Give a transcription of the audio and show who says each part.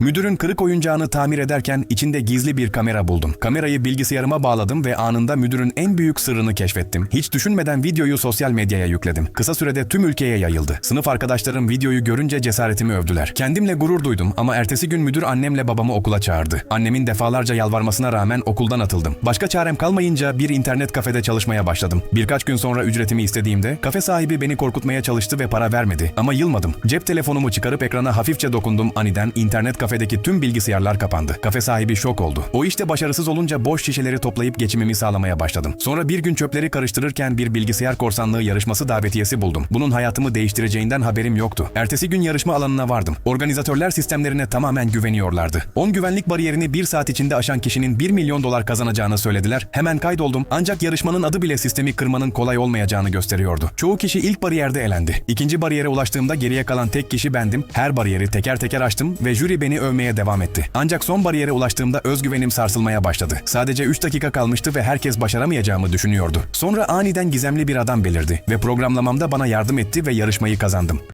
Speaker 1: Müdürün kırık oyuncağını tamir ederken içinde gizli bir kamera buldum. Kamerayı bilgisayarıma bağladım ve anında müdürün en büyük sırrını keşfettim. Hiç düşünmeden videoyu sosyal medyaya yükledim. Kısa sürede tüm ülkeye yayıldı. Sınıf arkadaşlarım videoyu görünce cesaretimi övdüler. Kendimle gurur duydum ama ertesi gün müdür annemle babamı okula çağırdı. Annemin defalarca yalvarmasına rağmen okuldan atıldım. Başka çarem kalmayınca bir internet kafede çalışmaya başladım. Birkaç gün sonra ücretimi istediğimde kafe sahibi beni korkutmaya çalıştı ve para vermedi. Ama yılmadım. Cep telefonumu çıkarıp ekrana hafifçe dokundum. Aniden internet kafedeki tüm bilgisayarlar kapandı. Kafe sahibi şok oldu. O işte başarısız olunca boş şişeleri toplayıp geçimimi sağlamaya başladım. Sonra bir gün çöpleri karıştırırken bir bilgisayar korsanlığı yarışması davetiyesi buldum. Bunun hayatımı değiştireceğinden haberim yoktu. Ertesi gün yarışma alanına vardım. Organizatörler sistemlerine tamamen güveniyorlardı. 10 güvenlik bariyerini bir saat içinde aşan kişinin 1 milyon dolar kazanacağını söylediler. Hemen kaydoldum ancak yarışmanın adı bile sistemi kırmanın kolay olmayacağını gösteriyordu. Çoğu kişi ilk bariyerde elendi. İkinci bariyere ulaştığımda geriye kalan tek kişi bendim. Her bariyeri teker teker açtım ve jüri beni övmeye devam etti. Ancak son bariyere ulaştığımda özgüvenim sarsılmaya başladı. Sadece 3 dakika kalmıştı ve herkes başaramayacağımı düşünüyordu. Sonra aniden gizemli bir adam belirdi ve programlamamda bana yardım etti ve yarışmayı kazandım.